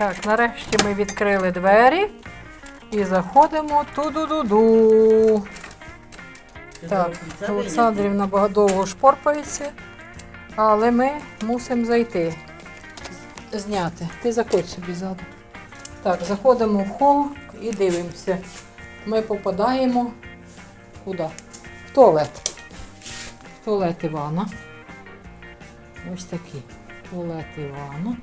Так, нарешті ми відкрили двері і заходимо ту-ду-ду-ду. Так, Олександрівна довго шпорпається, але ми мусимо зайти. Зняти. Ти заходь собі ззаду. Так, заходимо в хол і дивимося. Ми попадаємо куди? В туалет. В туалет Івана. Ось такий. Туалет Івана.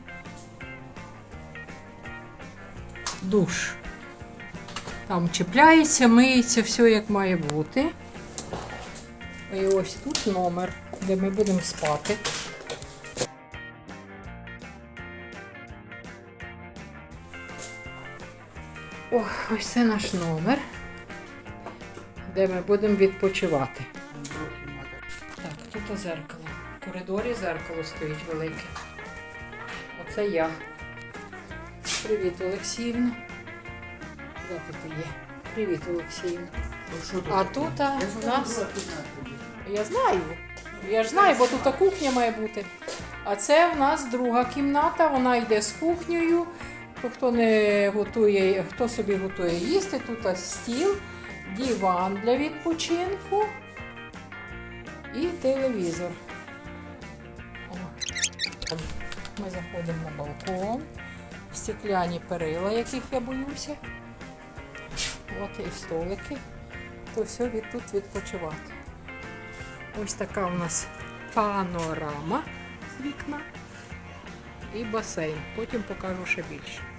Душ. Там чіпляється, миється, все як має бути. І ось тут номер, де ми будемо спати. О, ось це наш номер, де ми будемо відпочивати. Так, тут зеркало. В коридорі зеркало стоїть велике. Оце я. Привіт, Олексіївна. Де тут ти є? Привіт, Олексіївна. А тут а, у нас. Я знаю. Я ж знаю, бо тут кухня має бути. А це в нас друга кімната, вона йде з кухнею. Хто не готує, хто собі готує їсти, тут стіл, диван для відпочинку і телевізор. О. Ми заходимо на балкон, стекляні перила, яких я боюся. От і столики. То все від тут відпочивати. Ось така у нас панорама з вікна і басейн. Потім покажу ще більше.